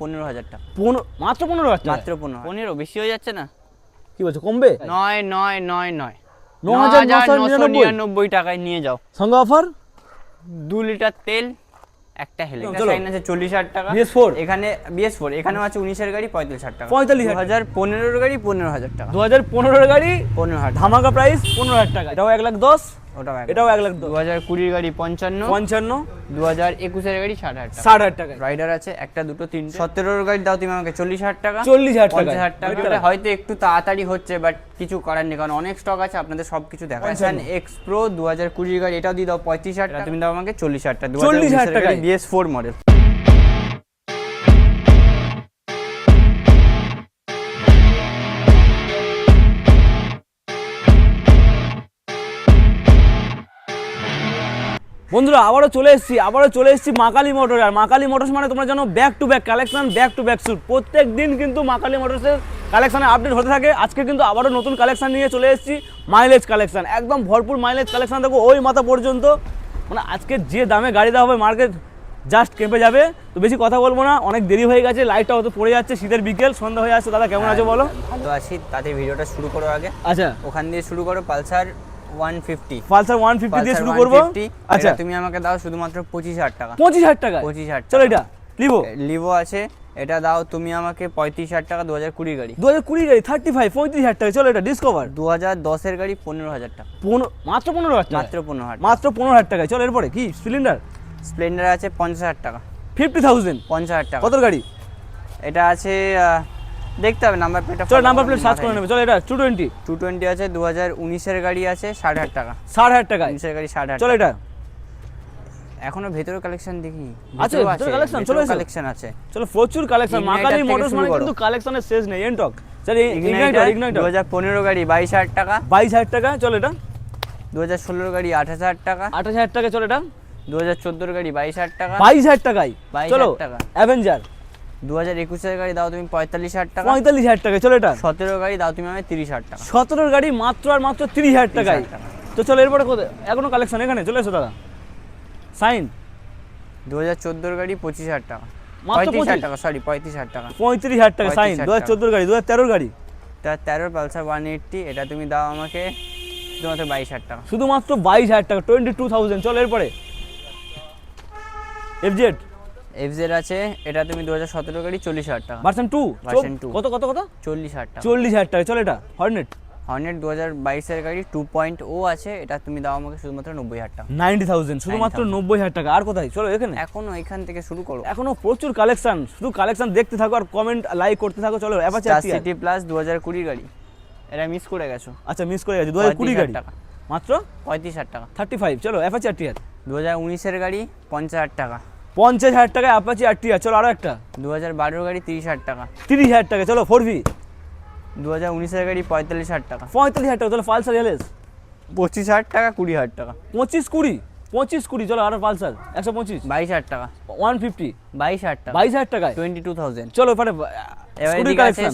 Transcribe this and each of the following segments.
পনেরো হাজার টাকা। পনেরো মাত্র পনেরো হাজার মাত্র পনেরো পনেরো বেশি হয়ে যাচ্ছে না? কি বলছো কমবে? নয় নয় নয় নয়। ন হাজার নশো নিরানব্বই? নিরানব্বই টাকায় নিয়ে যাও। সঙ্গে অফার? দু লিটার তেল একটা হেলে চলো। সাইন আছে চল্লিশ হাজার টাকা। BS4? এখানে বিএস ফোর এখানেও আছে উনিশের গাড়ি পঁয়তাল্লিশ হাজার টাকা। 45,000 হাজার পনেরোর গাড়ি পনেরো হাজার টাকা। দু হাজার পনেরোর গাড়ি পনেরো হাজার ধামাকা প্রাইস পনেরো হাজার টাকা। এটাও এক লাখ দশ। ওটাও এটাও এক লাখ দু হাজার কুড়ির গাড়ি পঞ্চান্ন পঞ্চান্ন। দু হাজার একুশের গাড়ি ষাট হাজার টাকা। ষাট হাজার টাকা। রাইডার আছে একটা দুটো তিন সতেরোর গাড়ি দাও তুমি আমাকে চল্লিশ হাজার টাকা। চল্লিশ হাজার টাকা। হাজার টাকা। হয়তো একটু তাড়াতাড়ি হচ্ছে বাট কিছু করার নেই কারণ অনেক স্টক আছে আপনাদের সব কিছু দেখা পঞ্চান্ন। এক্স প্রো দু হাজার কুড়ির গাড়ি এটাও দিয়ে দাও পঁয়ত্রিশ হাজার টাকা। তুমি দাও আমাকে চল্লিশ হাজার টাকা। চল্লিশ হাজার টাকা বিএস ফোর মডেল বন্ধুরা আবারও চলে এসেছি আবারও চলে এসেছি মাকালি মোটর। আর মাকালি মোটরস মানে তোমরা জানো back to back collection back to back shoot প্রত্যেক দিন কিন্তু মাকালি মোটরসের কালেকশানে আপডেট হতে থাকে। আজকে কিন্তু আবারও নতুন কালেকশান নিয়ে চলে এসেছি মাইলেজ কালেকশন একদম ভরপুর মাইলেজ কালেকশান দেখো ওই মাথা পর্যন্ত। মানে আজকে যে দামে গাড়ি দেওয়া হবে মার্কেট জাস্ট কেঁপে যাবে। তো বেশি কথা বলব না অনেক দেরি হয়ে গেছে লাইটটা হয়তো পড়ে যাচ্ছে শীতের বিকেল সন্ধ্যা হয়ে আসছে। দাদা কেমন আছো বলো? ভালো আছি তাতে ভিডিওটা শুরু করো আগে। আচ্ছা। ওখান দিয়ে শুরু করো Pulsar. One fifty Pulsar one fifty দিয়ে শুরু করব? আচ্ছা। তুমি আমাকে দাও শুধুমাত্র পঁচিশ হাজার টাকা। পঁচিশ হাজার টাকা? পঁচিশ হাজার চলো এটা লিভো লিভো আছে। এটা দাও তুমি আমাকে পঁয়ত্রিশ হাজার টাকা দু হাজার কুড়ি গাড়ি। দু হাজার কুড়ি গাড়ি থার্টি ফাইভ পঁয়ত্রিশ হাজার টাকা। চলো এটা ডিসকভার দু হাজার দশের গাড়ি পনেরো হাজার টাকা। পনেরো মাত্র পনেরো হাজার মাত্র পনেরো হাজার মাত্র পনেরো হাজার টাকায়। চলো এরপরে কি? সিলিন্ডার স্প্লেন্ডার আছে পঞ্চাশ হাজার টাকা। ফিফটি থাউজেন্ড পঞ্চাশ হাজার টাকা। কত গাড়ি? এটা আছে দেখতে হবে নাম্বার প্লেটটা চলো নাম্বার প্লেট সার্চ করে নেবে চলো এটা টু টোয়েন্টি টু টোয়েন্টি আছে দু হাজার উনিশের গাড়ি আছে ষাট হাজার টাকা। ষাট হাজার টাকায়। উনিশের গাড়ি ষাট হাজার চলো এটা। এখনও ভেতরে কালেকশন দেখি আছে, ভেতরে collection, চলে। কালেকশন আছে। চলো প্রচুর কালেকশন মাকালি মোটরস মানে কিন্তু কালেকশনের শেষ নেই এনটক চলো ইগনাইটার দু ইগনাইটার হাজার পনেরো গাড়ি বাইশ হাজার টাকা। বাইশ হাজার টাকা চলো এটা। দু হাজার ষোলোর গাড়ি আঠাশ হাজার টাকা। আঠাশ হাজার টাকা চলো এটা। দু হাজার চোদ্দোর গাড়ি বাইশ হাজার টাকা। বাইশ হাজার টাকায়। 22,000 চলো টাকা। অ্যাভেঞ্জার দু হাজার একুশের গাড়ি দাও তুমি পঁয়তাল্লিশ হাজার টাকা। পঁয়তাল্লিশ হাজার টাকা চলো এটা। সতেরো গাড়ি দাও তুমি তিরিশ হাজার টাকা। সতেরোর গাড়ি মাত্র আর মাত্র তিরিশ হাজার টাকায়। টাকা। তো চলো এরপরে কোথায় এখনও কালেকশন এখানে? চলে এসো দাদা। সাইন দু হাজার চোদ্দোর গাড়ি পঁচিশ হাজার টাকা। মাত্র পঁয়ত্রিশ হাজার টাকা সরি পঁয়ত্রিশ হাজার টাকা। পঁয়ত্রিশ হাজার টাকা সাইন দু হাজার চোদ্দোর গাড়ি দু হাজার তেরোর গাড়ি। তার তেরো পালসার ওয়ান এইট্টি এটা তুমি দাও আমাকে শুধুমাত্র বাইশ হাজার টাকা। শুধুমাত্র বাইশ হাজার টাকা টোয়েন্টি টু থাউজেন্ড চলো এরপরে। এফজেড এফজেড আছে এটা তুমি দু হাজার সতেরো গাড়ি চল্লিশ হাজার টাকা। Version two Version two। কত কত কত? চল্লিশ হাজার টাকা। চল্লিশ হাজার টাকা চলো এটা হর্নেট হর্নেট দু হাজার বাইশের গাড়ি টু পয়েন্ট ও আছে এটা তুমি দাও আমাকে শুধুমাত্র নব্বই হাজার টাকা। নাইনটি থাউজেন্ড শুধুমাত্র নব্বই হাজার টাকা। আর কোথায়? চলো এখানে। এখনও এখান থেকে শুরু করো। এখনও প্রচুর কালেকশন শুধু কালেকশন দেখতে থাকো আর কমেন্ট লাইক করতে থাকো। চলো অ্যাপাচে সিটি প্লাস দু হাজার কুড়ি গাড়ি। এটা মিস করে গেছো। আচ্ছা মিস করে গেছে দু হাজার কুড়ি 35,000 গাড়ি টাকা। মাত্র? পঁয়ত্রিশ হাজার টাকা। থার্টি ফাইভ চলো অ্যাপাচে আর টিয়ার দু হাজার উনিশের গাড়ি পঞ্চাশ হাজার টাকা। পঞ্চাশ হাজার টাকায় অ্যাপাচে আর টিয়ার চলো আরও একটা। দু হাজার বারোর গাড়ি তিরিশ হাজার টাকা। তিরিশ হাজার টাকা। চলো ফোর ভি দু হাজার উনিশের গাড়ি পঁয়তাল্লিশ হাজার টাকা। পঁয়তাল্লিশ হাজার টাকা। চলো পালসার এলএস পঁচিশ হাজার টাকা কুড়ি হাজার টাকা। পঁচিশ কুড়ি। পঁচিশ কুড়ি। চলো আরও পালসার একশো পঁচিশ। বাইশ হাজার টাকা। One fifty. বাইশ হাজার টাকা। বাইশ হাজার টাকায়। Twenty two thousand. চলো এবারে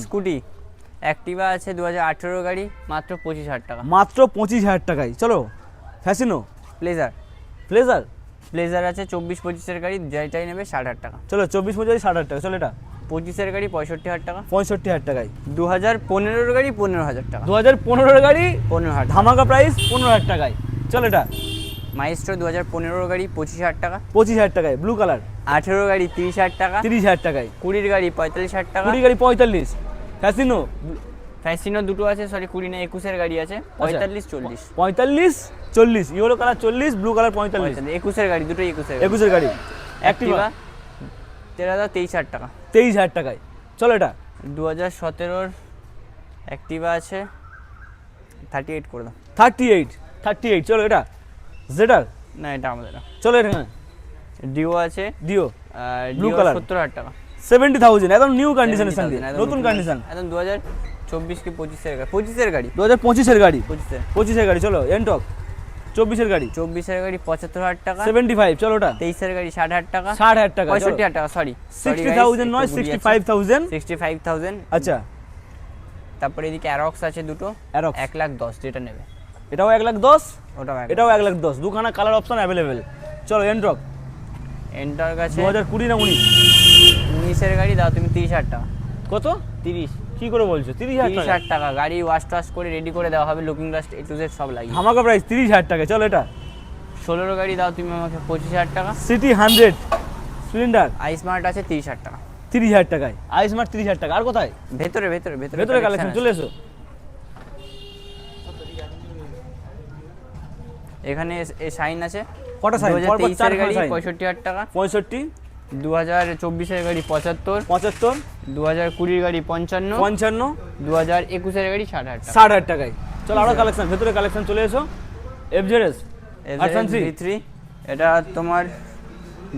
স্কুটি অ্যাক্টিভা আছে দু হাজার আঠেরো গাড়ি মাত্র পঁচিশ হাজার টাকা। মাত্র পঁচিশ হাজার টাকায়। চলো ফ্যাসিনো প্লেজার প্লেজার প্লেজার আছে চব্বিশ পঁচিশের গাড়ি যেটাই নেবে ষাট হাজার টাকা। চলো চব্বিশ পঁচিশ ষাট হাজার টাকা চলো এটা। পঁচিশের গাড়ি পঁয়ষট্টি হাজার টাকা। পঁয়ষট্টি হাজার টাকায়। দু হাজার পনেরোর গাড়ি পনেরো হাজার টাকা। দু হাজার পনেরোর গাড়ি পনেরো হাজার ধামাকা প্রাইস পনেরো হাজার টাকায়। চলো এটা। মাইস্ট্রো দু হাজার পনেরোর গাড়ি পঁচিশ হাজার টাকা। পঁচিশ হাজার টাকায় ব্লু কালার আঠেরো গাড়ি তিরিশ হাজার টাকা। তিরিশ হাজার টাকায়। কুড়ির গাড়ি পঁয়তাল্লিশ হাজার টাকা। কুড়ি গাড়ি পঁয়তাল্লিশ। ফ্যাসিনো ফ্যাসিনো দুটো আছে সরি কুড়ি না একুশের গাড়ি আছে। পঁয়তাল্লিশ চল্লিশ। পঁয়তাল্লিশ চল্লিশ। ইয়েলো কালার চল্লিশ ব্লু কালার পঁয়তাল্লিশ। একুশের গাড়ি দুটোই একুশের একুশের গাড়ি। অ্যাক্টিভা তেরো হাজার তেইশ হাজার টাকা। তেইশ হাজার টাকায়। চলো এটা। দু হাজার সতেরোর অ্যাক্টিভা আছে। থার্টি এইট করে দাও। থার্টি এইট থার্টি এইট চলো এটা। জেডার না এটা আমাদের। চলো এটা ডিও আছে। দিও ব্লু কালার সত্তর হাজার টাকা। সেভেন্টি থাউজেন্ড একদম নিউ কন্ডিশনের সঙ্গে নতুন কন্ডিশন একদম দু হাজার চব্বিশ কি পঁচিশের গাড়ি? পঁচিশের গাড়ি। দু হাজার পঁচিশের গাড়ি? পঁচিশের। পঁচিশের গাড়ি চলো এনটক চব্বিশের গাড়ি। চব্বিশের গাড়ি পঁচাত্তর হাজার টাকা। সেভেন্টি ফাইভ চলো ওটা। তেইশের গাড়ি ষাট হাজার টাকা। ষাট হাজার টাকা পঁয়ষট্টি হাজার টাকা সরি সিক্সটি থাউজেন্ড নয় sixty five thousand sixty five thousand আচ্ছা। তারপরে এদিকে অ্যারক্স আছে দুটো। অ্যারক্স এক লাখ দশ যেটা নেবে। এটাও এক লাখ দশ? ওটাও এটাও এক লাখ দশ। দুখানা কালার অপশন অ্যাভেলেবেল চলো এনটক এন্টার কাছে দু হাজার কুড়ি না উনিশ? উনিশের গাড়ি দাও তুমি তিরিশ হাজার টাকা। কত? তিরিশ। কি করে বলছো? তিরিশ হাজার টাকা। হাজার টাকা গাড়ি ওয়াশ টাশ করে রেডি করে দেওয়া হবে looking glass A to Z সব লাগিয়ে। ধামাকা প্রাইস তিরিশ হাজার টাকা চলো এটা। ষোলোর গাড়ি দাও তুমি আমাকে পঁচিশ হাজার টাকা। CT hundred Splendor I smart আছে তিরিশ হাজার টাকা। তিরিশ হাজার টাকায়। আই স্মার্ট তিরিশ হাজার টাকা আর কোথায়? ভেতরে ভেতরে ভেতরে। ভেতরে কালেকশন চলে এসো। এখানে শাইন আছে। কটা হাজার পরপর চারখানা গাড়ি। পঁয়ষট্টি হাজার টাকা। পঁয়ষট্টি। দু হাজার চব্বিশের গাড়ি পঁচাত্তর। পঁচাত্তর। দু হাজার কুড়ির গাড়ি পঞ্চান্ন পঞ্চান্ন দু হাজার একুশের গাড়ি ষাট হাজার টাকা। ষাট হাজার টাকায়। চলো আরও কালেকশন ভেতরে কালেকশন চলে এসো। থ্রি থ্রি এটা তোমার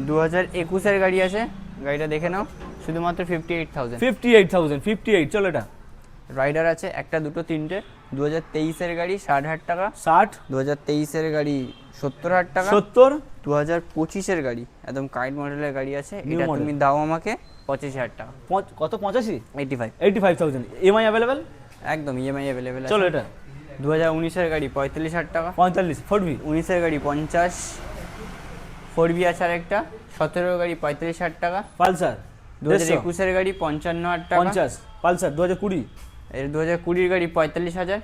দু হাজার একুশের গাড়ি আছে গাড়িটা দেখে নাও শুধুমাত্র fifty eight thousand fifty eight thousand fifty eight চলো এটা। রাইডার আছে একটা দুটো তিনটে দু হাজার তেইশের গাড়ি ষাট হাজার টাকা। ষাট? দু হাজার তেইশের গাড়ি সত্তর হাজার টাকা। সত্তর? দু হাজার পঁচিশের গাড়ি। একদম কাইট মডেলের গাড়ি আছে। এটা তুমি দাও আমাকে পঁচিশ হাজার টাকা। কত পঁচাশি? Eighty five eighty five thousand EMI available একদম ইএমআই অ্যাভেলেবেল চলো এটা। দু হাজার উনিশের গাড়ি পঁয়তাল্লিশ হাজার টাকা। পঁয়তাল্লিশ ফোরবি উনিশের গাড়ি পঞ্চাশ। ফোর বি আছে আরেকটা। সতেরোর গাড়ি পঁয়তাল্লিশ হাজার টাকা। পালসার দু হাজার একুশের গাড়ি পঞ্চান্ন হাজার টাকা। পঞ্চাশ পালসার দু হাজার কুড়ি। এর দু হাজার কুড়ির গাড়ি পঁয়তাল্লিশ হাজার।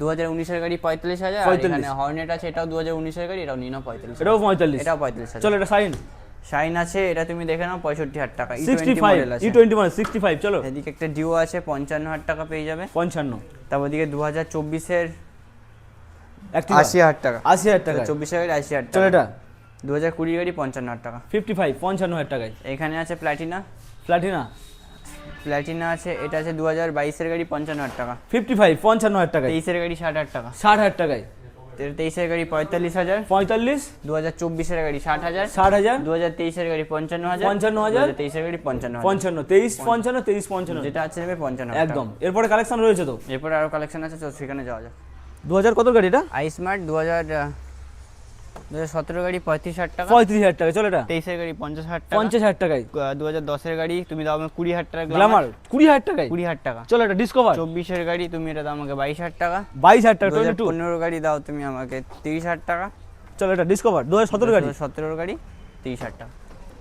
দু হাজার উনিশের গাড়ি পঁয়তাল্লিশ হাজার আর এখানে হর্নেট আছে এটাও দু হাজার উনিশের গাড়ি এটাও নিনো পঁয়তাল্লিশ এটাও পঁয়তাল্লিশ। এটাও পঁয়তাল্লিশ চলো এটা সাইন শাইন আছে এটা তুমি দেখে নাও পঁয়ষট্টি হাজার টাকা। ই টোয়েন্টি মডেল আছে। E twenty one sixty five চলো। এদিকে একটা ডিও আছে পঞ্চান্ন হাজার টাকা পেয়ে যাবে। পঞ্চান্ন। তারপর দিকে দু হাজার চব্বিশের। আশি হাজার টাকা। আশি হাজার টাকা চব্বিশের গাড়ি আশি হাজার চলো টাকা এটা। দু হাজার কুড়ি গাড়ি পঞ্চান্ন হাজার টাকা। ফিফটি ফাইভ পঞ্চান্ন হাজার টাকায়। এখানে আছে প্ল্যাটিনা প্লাটিনা প্ল্যাটিনা আছে এটা আছে দু হাজার বাইশের গাড়ি পঞ্চান্ন হাজার টাকা। ফিফটি ফাইভ পঞ্চান্ন হাজার টাকায়। তেইশের গাড়ি ষাট হাজার টাকা। ষাট হাজার টাকায়। তেইশের গাড়ি পঁয়তাল্লিশ হাজার। পঁয়তাল্লিশ। দু হাজার চব্বিশের গাড়ি ষাট হাজার। ষাট হাজার। দু হাজার তেইশের গাড়ি পঞ্চান্ন হাজার। পঞ্চান্ন হাজার। তেইশের গাড়ি পঞ্চান্ন পঞ্চান্ন তেইশ পঞ্চান্ন তেইশ পঞ্চান্ন। যেটা আছে নেবে পঞ্চান্ন একদম। এরপরে কালেকশন রয়েছে তো? এরপরে আরও কালেকশন আছে তো সেখানে যাওয়া যাক। দু হাজার কত গাড়ি এটা? আই স্মার্ট দু হাজার সতেরো গাড়ি পঁয়ত্রিশ হাজার টাকা। পঁয়ত্রিশ হাজার টাকা চলে এটা। তেইশের গাড়ি পঞ্চাশ হাজার টাকা। পঞ্চাশ হাজার টাকায়। দু হাজার দশের গাড়ি তুমি দাও আমাকে কুড়ি হাজার টাকা গ্লামার কুড়ি হাজার টাকায়? কুড়ি হাজার টাকা। চলো এটা ডিসকভার চব্বিশের গাড়ি তুমি এটা দাও আমাকে বাইশ হাজার টাকা। বাইশ হাজার টাকা টোয়েন্টি পনেরো গাড়ি দাও তুমি আমাকে তিরিশ হাজার টাকা। চলো এটা ডিসকভার দু হাজার সতেরো গাড়ি। সতেরোর গাড়ি তিরিশ হাজার টাকা।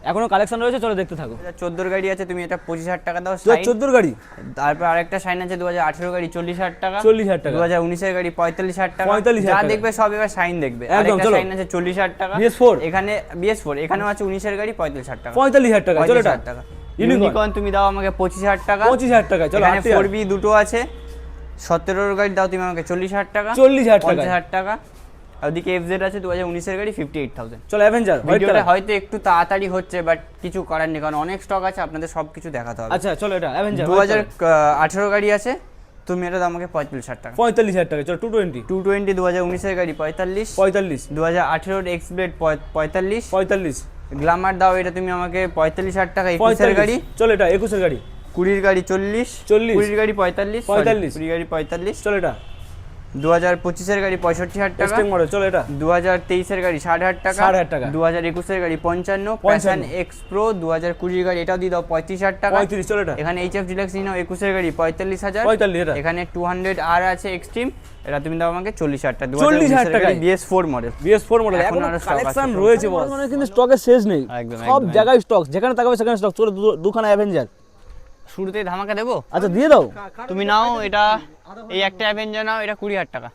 এখনও কালেকশন রয়েছে চলো দেখতে থাকো চোদ্দোর গাড়ি আছে তুমি এটা পঁচিশ হাজার টাকা দাও চোদ্দোর গাড়ি তারপর আরেকটা সাইন আছে দু হাজার আঠেরো গাড়ি চল্লিশ হাজার টাকা চল্লিশ হাজার টাকা দু হাজার উনিশের গাড়ি পঁয়তাল্লিশ হাজার টাকা পঁয়তাল্লিশ যা দেখবে সব এবার সাইন দেখবে আরেকটা। সাইন আছে চল্লিশ হাজার টাকা বিএস ফোর এখানে বিএস ফোর এখানেও আছে উনিশের গাড়ি পঁয়তাল্লিশ হাজার টাকা পঁয়তাল্লিশ হাজার টাকা চলো হাজার টাকা ইউনিকর্ন তুমি দাও আমাকে পঁচিশ হাজার টাকা পঁচিশ হাজার টাকা চলো এখানে ফোর বি দুটো আছে সতেরোর গাড়ি দাও তুমি আমাকে চল্লিশ হাজার টাকা চল্লিশ হাজার টাকা হাজার টাকা আর ওদিকে এফ জেড আছে দু হাজার উনিশের গাড়ি ফিফটি এইট থাউজেন্ড চলো অ্যাভেঞ্জার ভিডিওটা হয়তো একটু তাড়াতাড়ি হচ্ছে বাট কিছু করার নেই কারণ অনেক স্টক আছে আপনাদের সব কিছু দেখাতে হবে। আচ্ছা চলো এটা অ্যাভেঞ্জার দু হাজার আঠেরো গাড়ি আছে তুমি এটা আমাকে পঁয়তাল্লিশ হাজার টাকা। পঁয়তাল্লিশ হাজার টাকা চলো টু টোয়েন্টি টু টোয়েন্টি দু হাজার উনিশের গাড়ি পঁয়তাল্লিশ। পঁয়তাল্লিশ। দু হাজার আঠেরোর এক্স ব্লেড পঁয়তাল্লিশ। পঁয়তাল্লিশ। গ্লামার দাও এটা তুমি আমাকে পঁয়তাল্লিশ হাজার টাকা একুশের গাড়ি। চলো এটা একুশের গাড়ি। কুড়ির গাড়ি চল্লিশ চল্লিশ। কুড়ির গাড়ি পঁয়তাল্লিশ পঁয়তাল্লিশ। কুড়ির গাড়ি পঁয়তাল্লিশ। চলো এটা। দু হাজার পঁচিশের গাড়ি পঁয়ষট্টি হাজার টাকা। মডেল চলো এটা। দু হাজার তেইশের গাড়ি ষাট হাজার টাকা। 60,000 টাকা। দু হাজার একুশের গাড়ি পঞ্চান্ন। প্যাশন এক্স প্রো দু হাজার কুড়ির গাড়ি এটাও দিয়ে দাও পঁয়ত্রিশ হাজার টাকা। পঁয়ত্রিশ চলো এটা। এখানে এইচ এফ ডিলাক্স নাও একুশের গাড়ি পঁয়তাল্লিশ হাজার। পঁয়তাল্লিশ এটা এখানে টু হান্ড্রেড আর আছে এক্সট্রিম এটা তুমি দাও আমাকে চল্লিশ হাজার টাকা। 40,000 টাকায়? BS four model BS four model এখন কালেকশন রয়েছে বস। মানে কিন্তু স্টকের শেষ নেই। সব জায়গায় স্টক যেখানে তাকাবে সেখানে স্টক চলো দুখানা অ্যাভেঞ্জার শুরুতেই ধামাকা দেবো? আচ্ছা দিয়ে দাও। তুমি নাও এটা এই একটা অ্যাভেঞ্জার নাও এটা কুড়ি হাজার টাকা।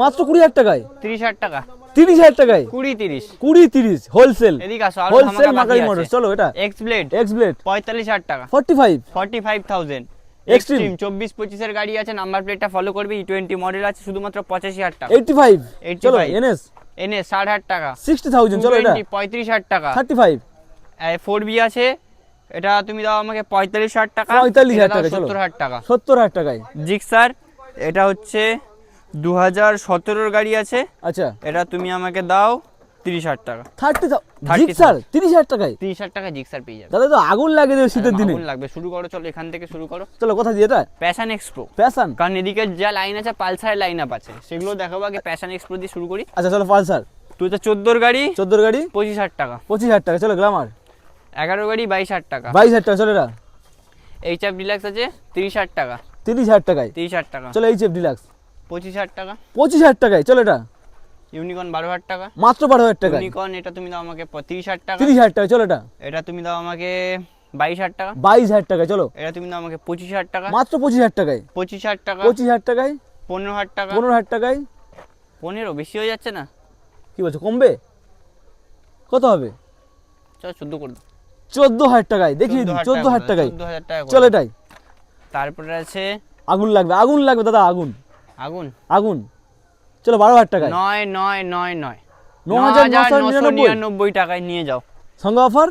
মাত্র কুড়ি হাজার টাকায়? তিরিশ হাজার টাকা। তিরিশ হাজার টাকায়? কুড়ি তিরিশ। কুড়ি তিরিশ হোলসেল এদিকে আসো হোলসেল মাকারি মোটর চলো এটা। এক্স ব্লেড এক্স ব্লেড পঁয়তাল্লিশ হাজার টাকা। Forty five forty five thousand. Extreme চব্বিশ পঁচিশের গাড়ি আছে নাম্বার প্লেটটা ফলো করবে ই টোয়েন্টি মডেল আছে শুধুমাত্র পঁচাশি হাজার টাকা। এইটটি ফাইভ 85 চলো এনএস এনে ষাট হাজার টাকা। সিক্সটি থাউজেন্ড চলো এটা। পঁয়ত্রিশ হাজার টাকা। থার্টি ফাইভ ফোর বি আছে এটা তুমি দাও আমাকে পঁয়তাল্লিশ হাজার টাকা পঁয়তাল্লিশ হাজার টাকা, সত্তর হাজার টাকা। সত্তর হাজার টাকায়। জিক্সার এটা হচ্ছে দু হাজার সতেরোর গাড়ি আছে। আচ্ছা। এটা তুমি আমাকে দাও তিরিশ হাজার টাকা। থার্টি 30,000 জিক্সার তিরিশ হাজার টাকায়? তিরিশ হাজার টাকা জিক্সার পেয়ে যাবে। দাদা তো আগুন লাগে দেবে শীতের দিনে। আগুন লাগবে। শুরু করো চলো এখান থেকে শুরু করো। চলো কোথায় দিয়ে এটা প্যাশন এক্সপ্রো প্যাশন কারণ এদিকে যা লাইন আছে পালসারের লাইন আপ আছে। সেগুলো দেখাবো আগে প্যাশন এক্সপ্রো দিয়ে শুরু করি। আচ্ছা চলো পালসার। তুই তো চোদ্দোর গাড়ি চোদ্দোর গাড়ি? পঁচিশ হাজার টাকা। পঁচিশ হাজার টাকা চলো গ্লামার। এগারো গাড়ি বাইশ হাজার টাকা বাইশ হাজার টাকা চলো এইচ এফ ডিলাক্স আছে তিরিশ হাজার টাকা তিরিশ হাজার টাকায় তিরিশ হাজার টাকা চলো এইচ এফ ডিলাক্স পঁচিশ হাজার টাকা পঁচিশ হাজার টাকায় চলো এটা ইউনিকর্ন বারো হাজার টাকা মাত্র বারো হাজার টাকায় ইউনিকর্ন এটা তুমি দাও আমাকে তিরিশ হাজার টাকা তিরিশ হাজার টাকা চলো এটা এটা তুমি দাও আমাকে বাইশ হাজার টাকা বাইশ হাজার টাকায় চলো এটা তুমি দাও আমাকে পঁচিশ হাজার টাকা মাত্র পঁচিশ হাজার টাকায় পঁচিশ হাজার টাকা পঁচিশ হাজার টাকায় পনেরো হাজার টাকা পনেরো হাজার টাকায় পনেরো বেশি হয়ে যাচ্ছে না কি বলছো কমবে কত হবে চলো চোদ্দ করে দাও চোদ্দ হাজার টাকায় দেখিয়ে দিই চোদ্দ হাজার টাকায়। চলো। এটাই। তারপরে আছে? আগুন লাগবে আগুন লাগবে দাদা আগুন। আগুন? আগুন। চলো বারো হাজার টাকায়। নয় নয় নয় নয়। ন হাজার নশো নিরানব্বই। টাকায় নিয়ে যাও। সঙ্গে অফার?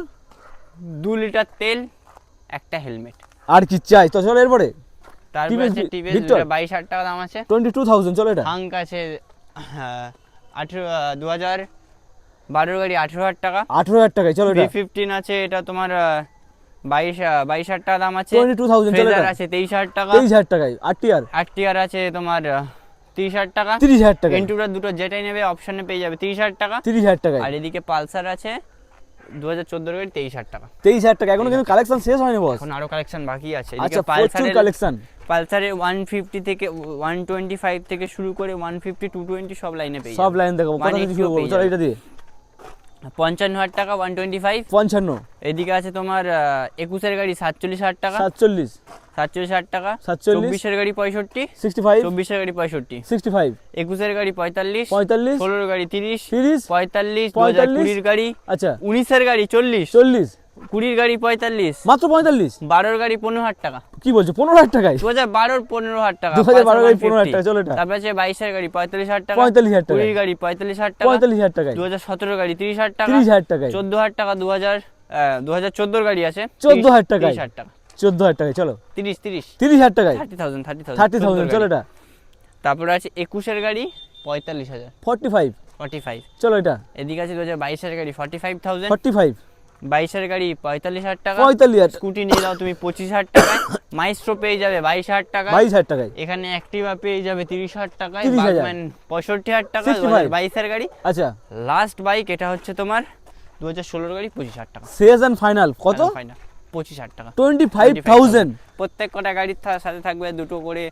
দু লিটার তেল একটা হেলমেট। আর কি চাই? তো চলো এরপরে। তারপরে আছে টিভিএস Victor? বাইশ হাজার টাকা দাম আছে। টোয়েন্টি টু থাউজেন্ড চলো এটা। হাঙ্ক আছে হ্যাঁ, আঠেরো দু হাজার বারোর গাড়ি আঠেরো হাজার টাকা। আঠেরো হাজার টাকায় চলো এটা। ফিফটিন আছে এটা তোমার বাইশ বাইশ হাজার টাকা দাম আছে। টোয়েন্টি টু থাউজেন্ড আছে তেইশ হাজার টাকা। তেইশ হাজার টাকায় আর। টিয়ার আর টিয়ার আছে তোমার তিরিশ হাজার টাকা। তিরিশ হাজার এন্টুরা দুটো যেটাই নেবে অপশনে পেয়ে যাবে তিরিশ হাজার টাকা। তিরিশ হাজার টাকায়। আর এদিকে পালসার আছে দু হাজার চোদ্দোর গাড়ি তেইশ হাজার টাকা। তেইশ হাজার টাকা এখনও কিন্তু কালেকশন শেষ হয়নি বস এখন আরও কালেকশন বাকি আছে। আচ্ছা প্রচুর কালেকশন পালসারে ওয়ান ফিফটি থেকে ওয়ান টোয়েন্টি ফাইভ থেকে শুরু করে ওয়ান ফিফটি টু টোয়েন্টি সব লাইনে পেয়ে সব লাইন মানে চলো এটা দিয়ে। পঞ্চান্ন হাজার টাকা ওয়ান টোয়েন্টি ফাইভ পঞ্চান্ন। এদিকে আছে তোমার একুশের গাড়ি সাতচল্লিশ হাজার টাকা। সাতচল্লিশ। সাতচল্লিশ হাজার টাকা। চব্বিশের গাড়ি পঁয়ষট্টি। সিক্সটি ফাইভ চব্বিশের গাড়ি পঁয়ষট্টি। সিক্সটি ফাইভ একুশের গাড়ি পঁয়তাল্লিশ। পঁয়তাল্লিশ। ষোলোর গাড়ি তিরিশ। তিরিশ। পঁয়তাল্লিশ পঁয়তাল্লিশ। কুড়ির গাড়ি। আচ্ছা। উনিশের গাড়ি চল্লিশ। চল্লিশ। কুড়ির গাড়ি পঁয়তাল্লিশ। মাত্র পঁয়তাল্লিশ? বারোর গাড়ি পনেরো হাজার টাকা। কি বলছো পনেরো হাজার টাকায়? দু হাজার বারোর পনেরো হাজার টাকা 2012 গাড়ি 15 হাজার টাকা, চলো। তারপর আছে বাইশের গাড়ি পঁয়তাল্লিশ হাজার টাকা পঁয়তাল্লিশ হাজার টাকায়। কুড়ির গাড়ি পঁয়তাল্লিশ হাজার টাকা পঁয়তাল্লিশ হাজার টাকায়। দু হাজার সতেরো গাড়ি তিরিশ হাজার টাকা তিরিশ হাজার টাকায়। চোদ্দ হাজার টাকা দু হাজার দু হাজার চোদ্দোর গাড়ি আছে 14,000 টাকায়। তিরিশ হাজার টাকা। চোদ্দ হাজার টাকায় চলো। তিরিশ তিরিশ। তিরিশ হাজার টাকায়? Thirty thousand thirty thirty thousand চলো এটা। তারপরে আছে একুশের গাড়ি পঁয়তাল্লিশ হাজার। Forty five. Forty five. চলো এটা। এদিকে আছে দু হাজার বাইশের গাড়ি forty five thousand. Forty five. বাইশের গাড়ি পঁয়তাল্লিশ হাজার টাকা। পঁয়তাল্লিশ হাজার স্কুটি নিয়ে যাও তুমি পঁচিশ হাজার টাকায়। মাইস্ট্রো পেয়ে যাবে বাইশ হাজার টাকা বাইশ হাজার টাকায়। এখানে অ্যাক্টিভা পেয়ে যাবে তিরিশ হাজার টাকায়। 30,000 বাগম্যান পঁয়ষট্টি হাজার টাকা 65 বাইশের গাড়ি। আচ্ছা। লাস্ট বাইক এটা হচ্ছে তোমার দু হাজার ষোলোর গাড়ি পঁচিশ হাজার টাকা। শেষ অ্যান্ড ফাইনাল কত ফাইনাল পঁচিশ হাজার টাকা। টোয়েন্টি ফাইভ থাউজেন্ড প্রত্যেক কটা গাড়ির সাথে থাকবে দুটো করে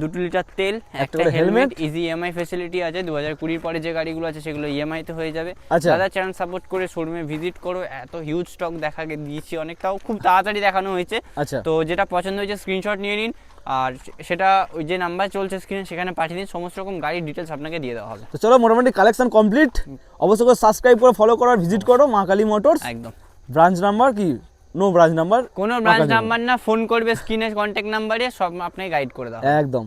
দুটো লিটার তেল একটা হেলমেট ইজি ইএমআই ফেসিলিটি আছে দু হাজার কুড়ির পরে যে গাড়িগুলো আছে সেগুলো ইএমআই তে হয়ে যাবে। আচ্ছা। দাদা চ্যানেল সাপোর্ট করে শোরুমে ভিজিট করো এত হিউজ স্টক দেখা দিয়েছি অনেকটাও খুব তাড়াতাড়ি দেখানো হয়েছে। আচ্ছা। তো যেটা পছন্দ হয়েছে স্ক্রিনশট নিয়ে নিন। আর সেটা ওই যে নাম্বার চলছে স্ক্রিনে সেখানে পাঠিয়ে দিন সমস্ত রকম গাড়ির ডিটেলস আপনাকে দিয়ে দেওয়া হবে। তো চলো মোটামুটি কালেকশন কমপ্লিট অবশ্যই সাবস্ক্রাইব করে ফলো করো আর ভিজিট করো মা কালী মোটরস একদম। ব্রাঞ্চ নাম্বার কি? নো ব্রাঞ্চ নাম্বার কোনো ব্রাঞ্চ নাম্বার না ফোন করবে স্ক্রিনে কন্ট্যাক্ট নাম্বারে সব আপনাকে গাইড করে দাও একদম।